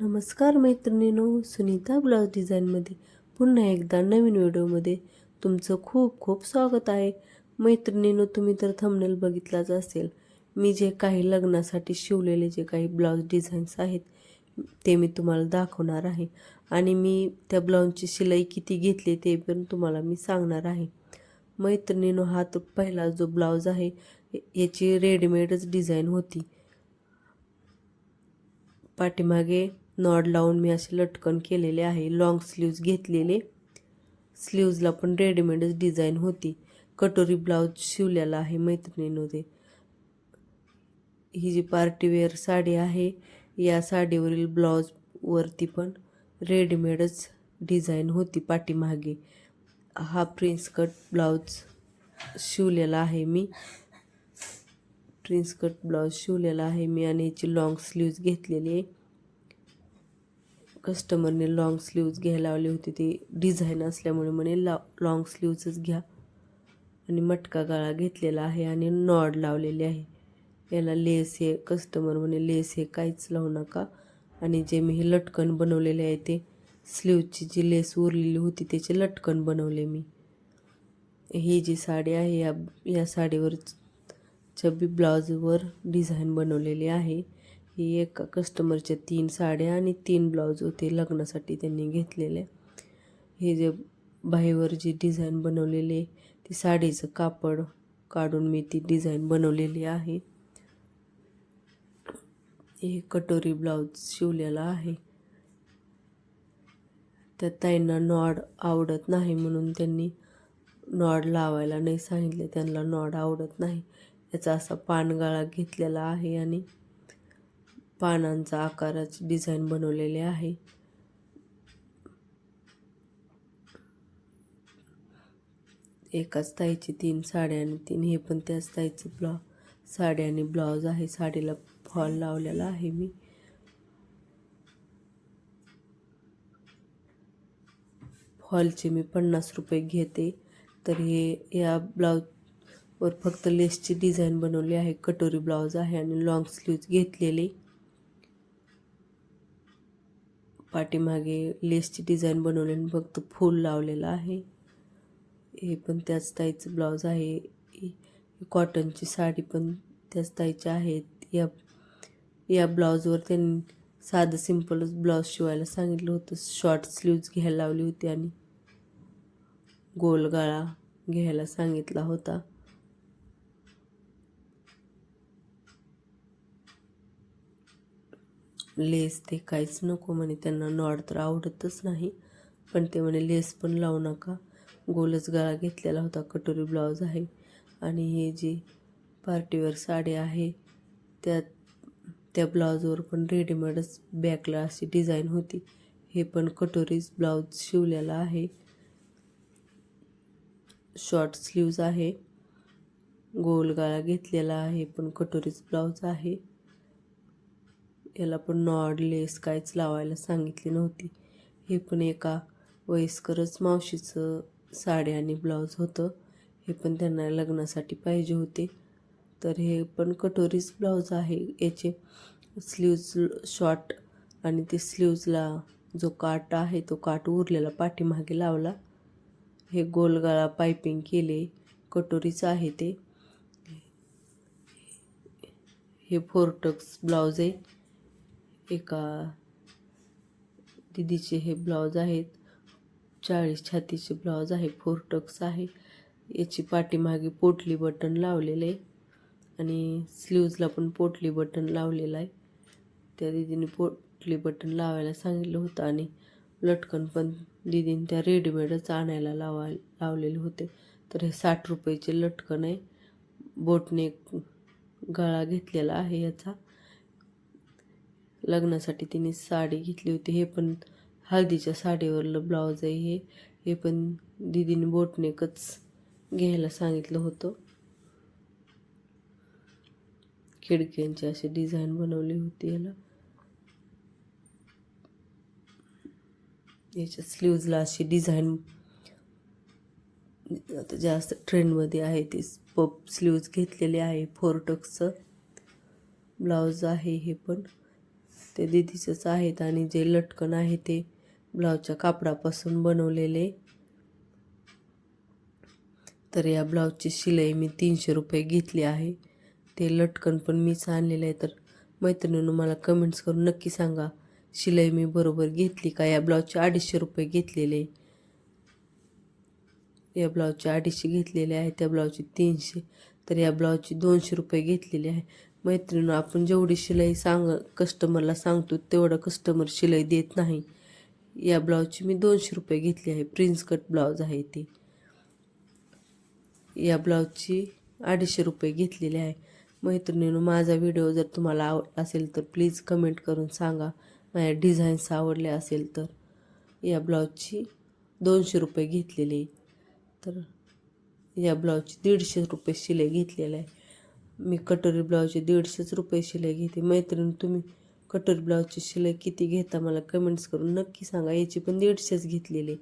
नमस्कार मैत्रिणीनो सुनीता ब्लाऊज डिझाईनमध्ये पुन्हा एकदा नवीन व्हिडिओमध्ये तुमचं खूप खूप स्वागत आहे. मैत्रिणीनो तुम्ही तर थंबनेल बघितलाच असेल. मी जे काही लग्नासाठी शिवलेले जे काही ब्लाऊज डिझाईन्स आहेत ते मी तुम्हाला दाखवणार आहे. आणि मी त्या ब्लाऊजची शिलाई किती घेतली ते पण तुम्हाला मी सांगणार आहे. मैत्रिणीनो हा तो पहिला जो ब्लाऊज आहे याची रेडीमेडच डिझाईन होती. पाठीमागे नॉड लावून मी असे लटकन केलेले आहे. लॉंग स्लीव्ज घेतलेले. स्लीव्जला पण रेडीमेडच डिझाईन होती. कटोरी ब्लाऊज शिवलेला आहे मैत्रिणींमध्ये. ही जी पार्टीवेअर साडी आहे या साडीवरील ब्लाऊजवरती पण रेडीमेडच डिझाईन होती पाठीमागे. हा प्रिन्स कट ब्लाऊज शिवलेला आहे मी. प्रिन्स कट ब्लाऊज शिवलेला आहे मी आणि याची लॉंग स्लीव्ज घेतलेली आहे. कस्टमरने लाँग स्लीव्ज घ्यायला लावली होती ती डिझाईन असल्यामुळे म्हणे ला लाँग स्लीव्जच घ्या. आणि मटका गाळा घेतलेला आहे आणि नॉड लावलेली आहे. याला लेस हे कस्टमर म्हणे लेस हे काहीच लावू नका. आणि जे मी हे लटकन बनवलेले आहे ते स्लीवची जी लेस उरलेली होती त्याचे लटकन बनवले मी. ही जी साडी आहे या या साडीवर छबी ब्लाऊजवर डिझाईन बनवलेली आहे. ही एका कस्टमरच्या तीन साड्या आणि तीन ब्लाऊज होते लग्नासाठी त्यांनी घेतलेले. हे जे बाहीवर जी डिझाईन बनवलेली ती साडीचं कापड काढून मी ती डिझाईन बनवलेली आहे. हे कटोरी ब्लाऊज शिवलेला आहे. त्या ताईंना नॉड आवडत नाही म्हणून त्यांनी नॉड लावायला नाही सांगितले. त्यांना नॉड आवडत नाही. याचा असा पानगाळा घेतलेला आहे आणि पानांचा आकाराची डिझाईन बनवलेले आहे. एकाच ताईची तीन साड्या आणि तीन हे पण त्याच ताईचं ब्लाऊ साडी आणि ब्लाऊज आहे. साडीला फॉल लावलेला आहे मी. फॉलचे मी पन्नास रुपये घेते. तर हे या ब्लाऊजवर फक्त लेसची डिझाईन बनवली आहे. कटोरी ब्लाऊज आहे आणि लॉंग स्लीव्ज घेतलेले. पाठीमागे लेसची डिझाईन बनवली आणि फक्त फूल लावलेलं आहे. हे पण त्याच ताईचं ब्लाऊज आहे. कॉटनची साडी पण त्याच ताईची आहेत या या ब्लाऊजवर त्यांनी साधं सिम्पलच ब्लाऊज शिवायला सांगितलं होतं. शॉर्ट स्लीव्ज घ्यायला लावली होती आणि गोल गळा घ्यायला सांगितला होता. लेस ते काहीच नको म्हणे त्यांना नॉड तर आवडतच नाही. पण ते म्हणे लेस पण लावू नका. गोलच गळा घेतलेला होता कटोरी ब्लाऊज आहे. आणि हे जी पार्टीवर साडी आहे त्यात त्या ब्लाऊजवर पण रेडीमेडच बॅकला अशी डिझाईन होती. हे पण कटोरीज ब्लाऊज शिवलेला आहे. शॉर्ट स्लीव्ज आहे. गोल गळा घेतलेला आहे पण कटोरीज ब्लाऊज आहे. याला पण नॉड लेस काहीच लावायला सांगितली नव्हती. हे पण एका वयस्करच मावशीचं साडी आणि ब्लाऊज होतं. हे पण त्यांना लग्नासाठी पाहिजे होते. तर हे पण कटोरीच ब्लाऊज आहे. याचे स्लीव्ज शॉर्ट आणि ते स्लीव्जला जो काट आहे तो काट उरलेला पाठीमागे लावला. हे गोलगाळा पायपिंग केले. कटोरीच आहे ते. हे फोरटक्स ब्लाऊज आहे. एका दिदीचे हे ब्लाऊज आहेत. चाळीस छातीचे ब्लाऊज आहे. फोरटक्स आहे. याची पाठीमागे पोटली बटन लावलेलं आहे. आणि स्लीव्जला पण पोटली बटन लावलेलं आहे. त्या दिदीने पोटली बटन लावायला सांगितलं होतं आणि लटकन पण दिदीने त्या रेडीमेडच आणायला लावा लावलेले होते. तर हे साठ रुपयाचे लटकन आहे. बोटने गळा घेतलेला आहे याचा. लग्नासाठी तिने साडी घेतली होती. हे पण हळदीच्या साडीवरलं ब्लाऊज आहे हे. हे पण दिदीने बोटनेकच घ्यायला सांगितलं होतं. खिडक्यांची अशी डिझाईन बनवली होती याला. याच्या स्लीव्जला अशी डिझाईन आता जास्त ट्रेंडमध्ये आहे ती. पप स्लीव्ज घेतलेले आहे. फोर टक्सचं ब्लाऊज आहे हे पण. ते दिदीचंच आहेत आणि जे लटकन आहे ते ब्लाऊजच्या कापडापासून बनवलेले. तर या ब्लाऊजची शिलाई मी तीनशे रुपये घेतली आहे. ते लटकन पण मीच आणलेलं आहे. तर मैत्रिणीनं मला कमेंट्स करून नक्की सांगा शिलाई मी बरोबर घेतली का? या ब्लाऊजचे अडीचशे रुपये घेतलेले. या ब्लाऊजचे अडीचशे घेतलेले आहे त्या ब्लाऊजचे तीनशे. तर या ब्लाऊजची दोनशे रुपये घेतलेले आहे. मैत्रिणीनं आपण जेवढी शिलाई सांग कस्टमरला सांगतो तेवढं कस्टमर शिलाई देत नाही. या ब्लाऊजची मी दोनशे रुपये घेतली आहे. प्रिन्स कट ब्लाऊज आहे ती. या ब्लाऊजची अडीचशे रुपये घेतलेली आहे. मैत्रिणीनं माझा व्हिडिओ जर तुम्हाला आवडला असेल तर प्लीज कमेंट करून सांगा. माझ्या डिझाईन्स आवडले असेल तर. या ब्लाऊजची दोनशे रुपये घेतलेली आहे. तर या ब्लाऊजची दीडशे रुपये शिलाई घेतलेली आहे. मी कटोरी ब्लाऊजची दीडशेच रुपये शिलाई घेते. मैत्रीण तुम्ही कटोरी ब्लाऊजची शिलाई किती घेता मला कमेंट्स करून नक्की सांगा. याची पण दीडशेच घेतलेली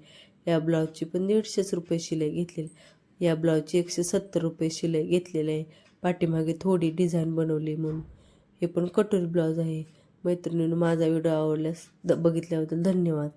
या ब्लाऊजची पण दीडशेच रुपये शिलाई घेतलेली या ब्लाऊजची एकशे सत्तर रुपये शिलाई घेतलेली आहे. पाठीमागे थोडी डिझाईन बनवली म्हणून. हे पण कटोरी ब्लाऊज आहे. मैत्रिणीनं माझा व्हिडिओ आवडल्यास द बघितल्याबद्दल धन्यवाद.